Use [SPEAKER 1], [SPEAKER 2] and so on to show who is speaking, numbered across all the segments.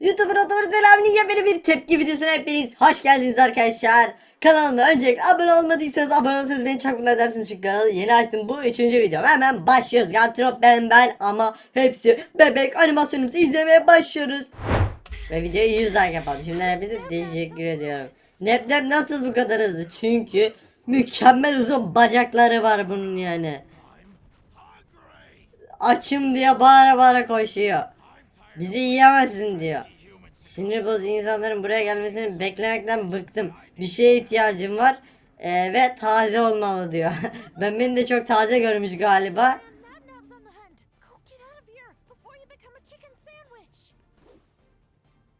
[SPEAKER 1] YouTuber Otobur Selam'ın yeni bir tepki videosuna hepiniz hoş geldiniz arkadaşlar. Kanalıma öncelikle abone olmadıysanız abone olursanız beni çok mutlu edersiniz çünkü kanalı yeni açtım. Bu üçüncü video. Hemen başlıyoruz. Gartrop ben ben ama hepsi bebek animasyonumuzu izlemeye başlıyoruz. Ve videoyu 100 like yapalım. Şimdiden hepinize teşekkür ediyorum. Nep nasıl bu kadar hızlı? Çünkü mükemmel uzun bacakları var bunun yani. Açım diye bağıra bağıra koşuyor. Bizi yiyemezsin diyor. Sinir bozucu insanların buraya gelmesini beklemekten bıktım. Bir şeye ihtiyacım var eee, ve taze olmalı diyor. ben beni de çok taze görmüş galiba.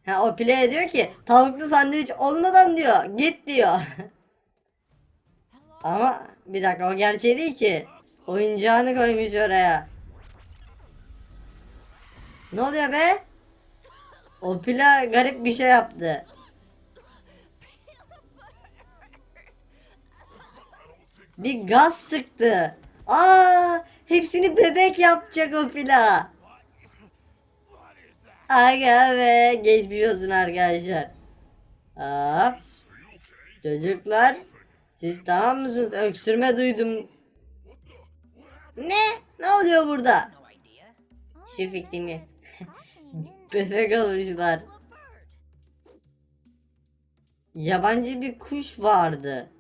[SPEAKER 1] Ha o play diyor ki tavuklu sandviç olmadan diyor git diyor. Ama bir dakika o gerçeği değil ki. Oyuncağını koymuş oraya. Ne oluyor be? O pila garip bir şey yaptı. Bir gaz sıktı. Aa, hepsini bebek yapacak o pila. Aga be, geçmiş olsun arkadaşlar. Hop. Çocuklar, siz tamam mısınız? Öksürme duydum. Ne? Ne oluyor burada? Hiçbir fikrim yok. Bebek olmuşlar. Yabancı bir kuş vardı.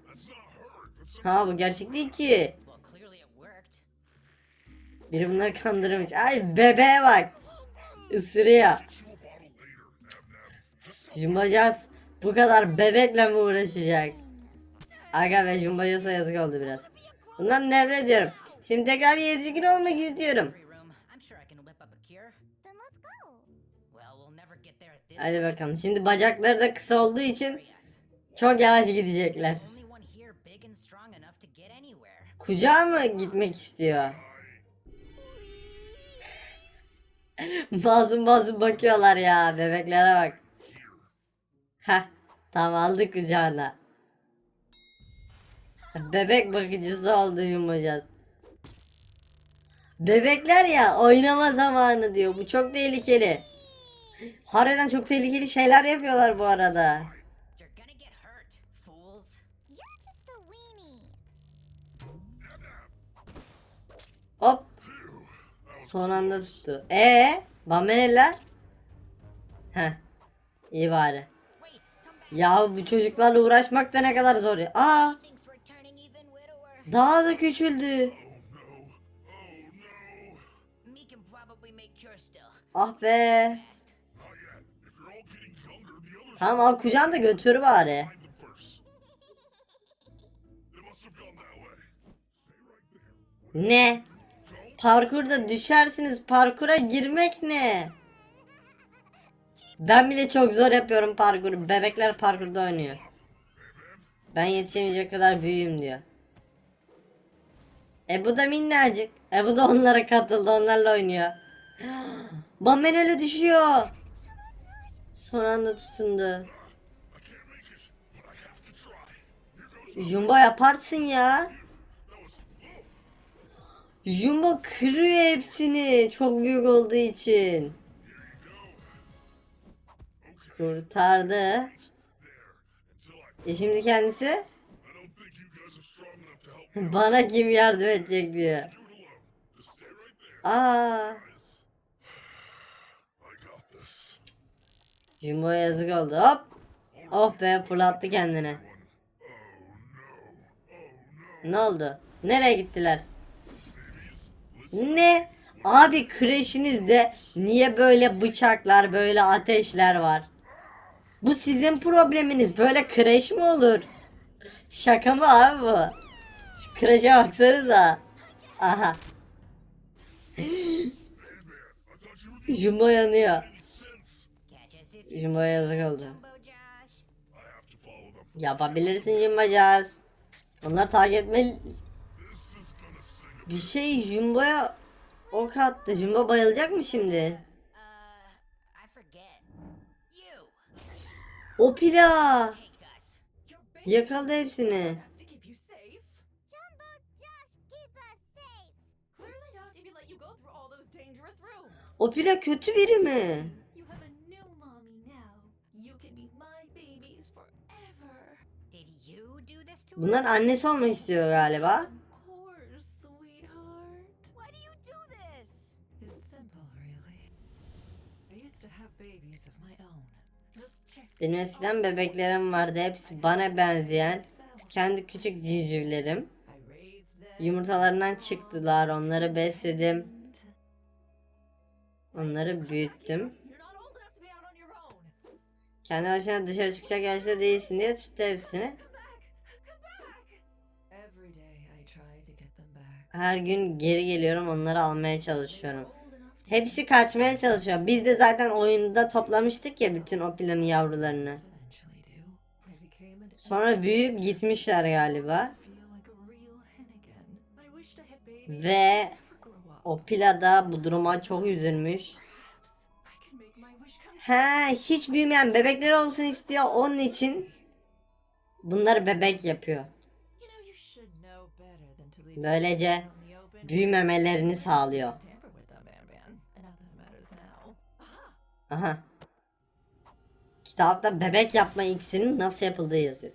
[SPEAKER 1] Ha bu gerçek değil ki. Biri bunları kandırmış. Ay bebeğe bak. Isırıyor. Jumbacaz bu kadar bebekle mi uğraşacak? Aga ve Jumbacaz'a yazık oldu biraz. Bundan nefret ediyorum. Şimdi tekrar bir yetişkin olmak istiyorum. Hadi bakalım. Şimdi bacakları da kısa olduğu için çok yavaş gidecekler. Kucağa mı gitmek istiyor? Masum masum bakıyorlar ya. Bebeklere bak. Heh. Tam aldı kucağına. Bebek bakıcısı oldu yumacağız. Bebekler ya oynama zamanı diyor. Bu çok tehlikeli. Harbiden çok tehlikeli şeyler yapıyorlar bu arada. Hop. Son anda tuttu. Ee, Bamenella? Heh. İyi bari. Ya bu çocuklarla uğraşmak da ne kadar zor ya. Aa, daha da küçüldü. Ah be. Tamam al kucağını da götür bari. Ne? Parkurda düşersiniz. Parkura girmek ne? Ben bile çok zor yapıyorum parkuru. Bebekler parkurda oynuyor. Ben yetişemeyecek kadar büyüğüm diyor. E bu da minnacık. E bu da onlara katıldı. Onlarla oynuyor. Bamen öyle düşüyor. Son anda tutundu. Jumbo yaparsın ya. Jumbo kırıyor hepsini. Çok büyük olduğu için. Kurtardı. E şimdi kendisi? Bana kim yardım edecek diyor. Aa. Jumbo'ya yazık oldu. Hop. Oh be fırlattı kendini. Ne oldu? Nereye gittiler? Ne? Abi kreşinizde niye böyle bıçaklar, böyle ateşler var? Bu sizin probleminiz. Böyle kreş mi olur? Şaka mı abi bu? Şu kreşe baksanıza. Aha. Jumbo yanıyor. Jumbo'ya yazık oldu. Yapabilirsin Jumbacaz. Onlar takip etmeli. Bir şey Jumbo'ya ok attı. Jumbo bayılacak mı şimdi? O pila. Yakaladı hepsini.
[SPEAKER 2] to keep you safe.
[SPEAKER 3] Jumbo
[SPEAKER 2] of my own. Little chicks.
[SPEAKER 1] Benim eskiden bebeklerim vardı. Hepsi bana benzeyen. Kendi küçük civcivlerim. Yumurtalarından çıktılar. Onları besledim. Onları büyüttüm. Kendi başına dışarı çıkacak yaşta değilsin diye tuttu hepsini. Her gün geri geliyorum onları almaya çalışıyorum. Hepsi kaçmaya çalışıyor. Biz de zaten oyunda toplamıştık ya bütün o planın yavrularını. Sonra büyüyüp gitmişler galiba. Ve o Pila da bu duruma çok üzülmüş. He hiç büyümeyen bebekleri olsun istiyor. Onun için bunları bebek yapıyor.
[SPEAKER 2] İt matters now. Aha.
[SPEAKER 1] Kitapta bebek yapma iksirinin nasıl yapıldığı yazıyor.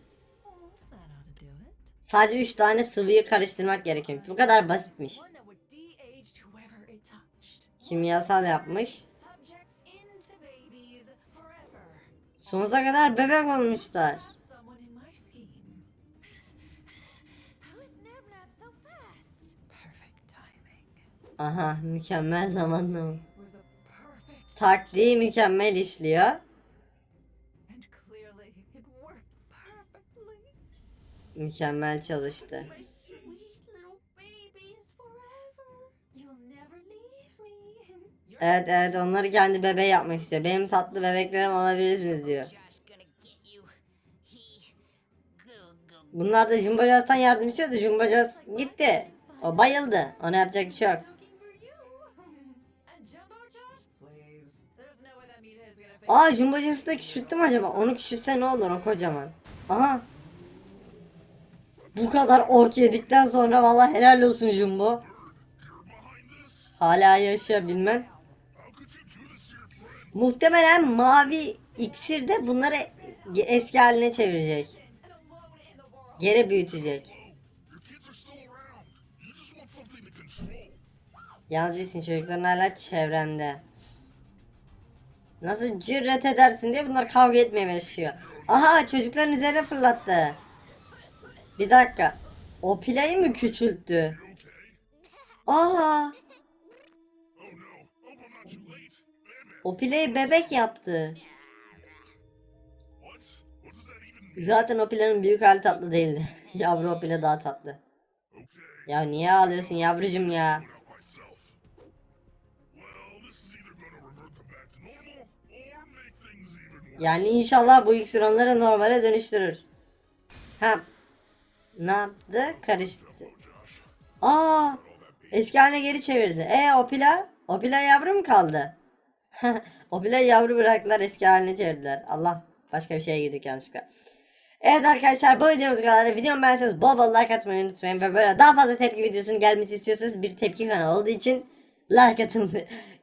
[SPEAKER 1] Sadece 3 tane sıvıyı karıştırmak gerekiyor. Bu kadar basitmiş. Kimyasal yapmış. Sonsuza kadar bebek olmuşlar. Aha mükemmel zamanlama. Taktiği mükemmel işliyor. Mükemmel çalıştı. Evet evet onları kendi bebeği yapmak istiyor. Benim tatlı bebeklerim olabilirsiniz diyor. Bunlar da Jumbo Joss'tan yardım istiyordu. Jumbo Joss gitti. O bayıldı. Ona yapacak bir şey yok. Aa Jumbo Joss'u da küçülttüm acaba? Onu küçültse ne olur o kocaman. Aha. Bu kadar ork yedikten sonra valla helal olsun Jumbo. Hala yaşayabilmen. Muhtemelen mavi iksir de bunları eski haline çevirecek. Geri büyütecek. Yalnız değilsin çocukların hala çevrende. Nasıl cüret edersin diye bunlar kavga etmeye başlıyor. Aha çocukların üzerine fırlattı. Bir dakika. O pilayı mı küçülttü?
[SPEAKER 4] Bam,
[SPEAKER 1] o pilayı bebek yaptı. Zaten o pilanın büyük hali tatlı değildi. Yavru o pila daha tatlı. Ya niye ağlıyorsun yavrucum ya? Yani inşallah bu iksir normale dönüştürür. Hem ne yaptı? Karıştı. Aa! Eski haline geri çevirdi. E o pila? O pila yavru mu kaldı? o pila yavru bıraktılar eski haline çevirdiler. Allah başka bir şeye girdik yanlışlıkla. Evet arkadaşlar bu videomuz kadar. Videomu beğenseniz bol bol like atmayı unutmayın. Ve böyle daha fazla tepki videosunun gelmesi istiyorsanız bir tepki kanalı olduğu için like atın.